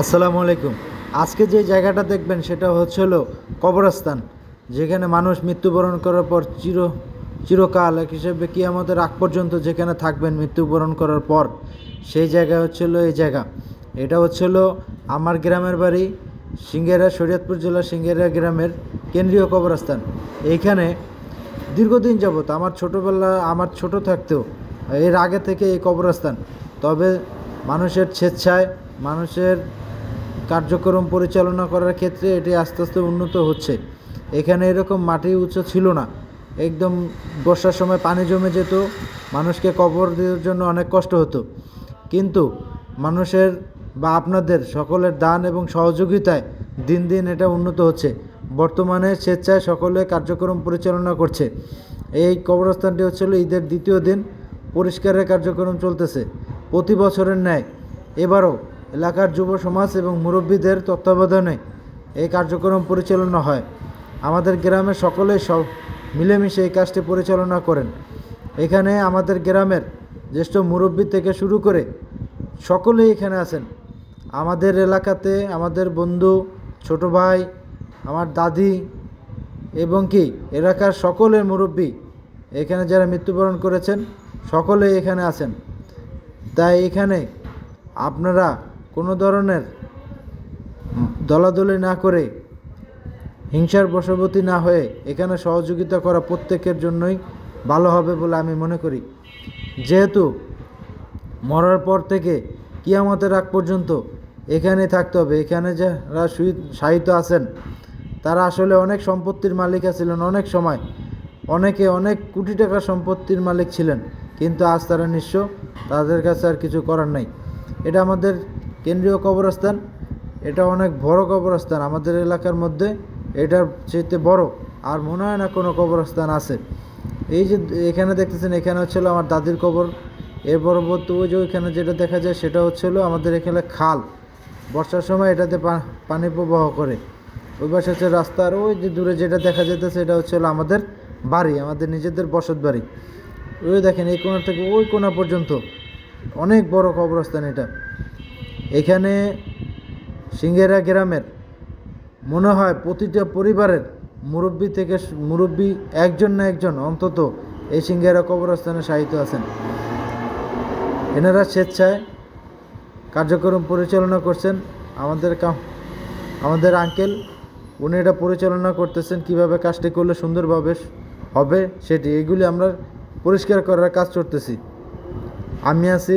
আসসালামু আলাইকুম। আজকে যে জায়গাটা দেখবেন সেটা হচ্ছে হলো কবরস্থান, যেখানে মানুষ মৃত্যুবরণ করার পর চির, চিরকাল এক হিসেবে কিয়ামতের আগ পর্যন্ত যেখানে থাকবেন মৃত্যুবরণ করার পর, সেই জায়গা হচ্ছে হলো এই জায়গা। এটা হচ্ছে হলো আমার গ্রামের বাড়ি, সিঙ্গেরা শরীয়তপুর জেলার সিঙ্গেরা গ্রামের কেন্দ্রীয় কবরস্থান। এইখানে দীর্ঘদিন যাবত আমার ছোটোবেলা, আমার ছোট থাকতেও এর আগে থেকে এই কবরস্থান। তবে মানুষের স্বেচ্ছায়, মানুষের কার্যক্রম পরিচালনা করার ক্ষেত্রে এটি আস্তে আস্তে উন্নত হচ্ছে। এখানে এরকম মাটি উঁচু ছিল না। একদম বর্ষার সময় পানি জমে যেত, মানুষকে কবর দেওয়ার জন্য অনেক কষ্ট হতো। কিন্তু মানুষের বা আপনাদের সকলের দান এবং সহযোগিতায় দিন দিন এটা উন্নত হচ্ছে। বর্তমানে স্বেচ্ছায় সকলে কার্যক্রম পরিচালনা করছে। এই কবরস্থানটি হচ্ছিল ঈদের দ্বিতীয় দিন। পরিষ্কারের কার্যক্রম চলতেছে। প্রতি বছরের ন্যায়। এবারও এলাকার যুব সমাজ এবং মুরব্বীদের তত্ত্বাবধানে এই কার্যক্রম পরিচালনা হয়। আমাদের গ্রামের সকলেই সব মিলেমিশে এই কাজটি পরিচালনা করেন। এখানে আমাদের গ্রামের জ্যেষ্ঠ মুরব্বী থেকে শুরু করে সকলেই এখানে আছেন। আমাদের এলাকাতে আমাদের বন্ধু, ছোট ভাই, আমার দাদি এবং কি এলাকার সকলের মুরব্বী এখানে যারা মৃত্যুবরণ করেছেন, সকলেই এখানে আছেন। তাই এখানে আপনারা কোনো ধরনের দলাদলি না করে, হিংসার বশবর্তী না হয়ে এখানে সহযোগিতা করা প্রত্যেকের জন্যই ভালো হবে বলে আমি মনে করি। যেহেতু মরার পর থেকে কিয়ামতের আগ পর্যন্ত এখানে থাকতে হবে, এখানে যারা সাহিত্য আছেন, তারা আসলে অনেক সম্পত্তির মালিক ছিলেন, অনেক সময় অনেকে অনেক কোটি টাকার সম্পত্তির মালিক ছিলেন, কিন্তু আজ তারা নিঃস্ব, তাদের কাছে আর কিছু করার নাই। এটা আমাদের কেন্দ্রীয় কবরস্থান, এটা অনেক বড় কবরস্থান আমাদের এলাকার মধ্যে, এটার চেয়ে বড়, আর মনে হয় না কোনো কবরস্থান আছে। এই যে এখানে দেখতেছেন, এখানে হচ্ছিল আমার দাদির কবর, এর পরবর্তী ওই যে ওইখানে যেটা দেখা যায় সেটা হচ্ছিল আমাদের এখানে খাল, বর্ষার সময় এটাতে পানি প্রবাহ করে। ওই পাশে হচ্ছে রাস্তা, আর ওই যে দূরে যেটা দেখা যেতেছে সেটা হচ্ছে হলো আমাদের বাড়ি, আমাদের নিজেদের বসত বাড়ি। ওই দেখেন, এই কোণা থেকে ওই কোণা পর্যন্ত, অনেক বড় কবরস্থান এটা। এখানে সিঙ্গেরা গ্রামের, মনে হয় প্রতিটা পরিবারের মুরব্বী থেকে মুরব্বী একজন না একজন অন্তত এই সিঙ্গেরা কবরস্থানে সাহিত্য আছেন। এনারা স্বেচ্ছায় কার্যক্রম পরিচালনা করছেন। আমাদের আমাদের আঙ্কেল, উনি এটা পরিচালনা করতেছেন, কীভাবে কাজটি করলে সুন্দরভাবে হবে সেটি, এগুলি আমরা পরিষ্কার করার কাজ করতেছি। আমি আছি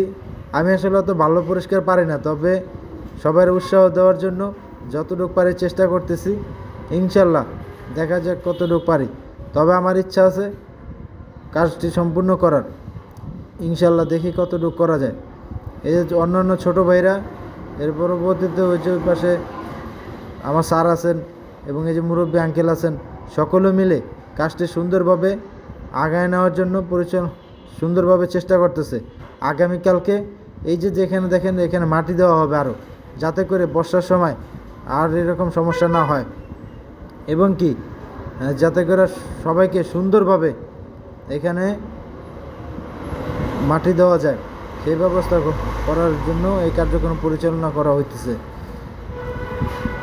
আমি আসলে অত ভালো পরিষ্কার পারি না, তবে সবার উৎসাহ দেওয়ার জন্য যতটুকু পারি চেষ্টা করতেছি। ইনশাল্লাহ, দেখা যাক কতটুকু পারি। তবে আমার ইচ্ছা আছে কাজটি সম্পূর্ণ করার। ইনশাল্লাহ দেখি কতটুকু করা যায়। এই যে অন্যান্য ছোটো ভাইরা, এর পরবর্তীতে ওই যে পাশে আমার স্যার আছেন এবং এই যে মুরব্বী আঙ্কেল আছেন, সকলে মিলে কাজটি সুন্দরভাবে আগায় নেওয়ার জন্য পরিচাল সুন্দরভাবে চেষ্টা করতেছে। আগামীকালকে এই যে যেখানে দেখেন, এখানে মাটি দেওয়া হবে আরও যাতে করে বর্ষার সময় আর এরকম সমস্যা না হয়। এবং কি যাতে করে সবাইকে সুন্দরভাবে এখানে মাটি দেওয়া যায়। সেই ব্যবস্থা করার জন্য এই কার্যক্রম পরিচালনা করা হইতেছে।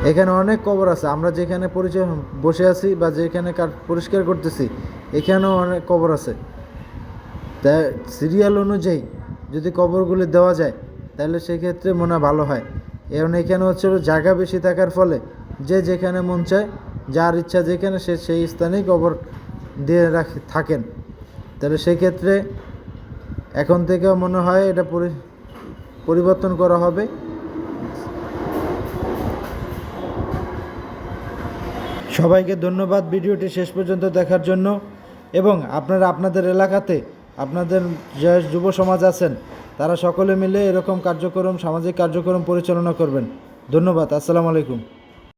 এখানে অনেক কবর আছে। আমরা যেখানে পরিচয় বসে আছি বা যেখানে কার- পরিষ্কার করতেছি, এখানেও অনেক কবর আছে। তা সিরিয়াল অনুযায়ী যদি কবরগুলি দেওয়া যায়, তাহলে সেক্ষেত্রে মনে ভালো হয়। এবং এখানে হচ্ছে জায়গা বেশি থাকার ফলে যে যেখানে মন চায়, যার ইচ্ছা যেখানে সে সেই স্থানেই কবর দিয়ে রাখে, থাকেন। তাহলে সেক্ষেত্রে এখন থেকে মনে হয় এটা পরি- পরিবর্তন করা হবে। সবাইকে ধন্যবাদ ভিডিওটি শেষ পর্যন্ত দেখার জন্য এবং আপনারা আপনাদের এলাকাতে আপনাদের যে যুব সমাজ আছেন, তারা সকলে মিলে এরকম কার্যক্রম, সামাজিক কার্যক্রম পরিচালনা করবেন। ধন্যবাদ, আসসালামু আলাইকুম।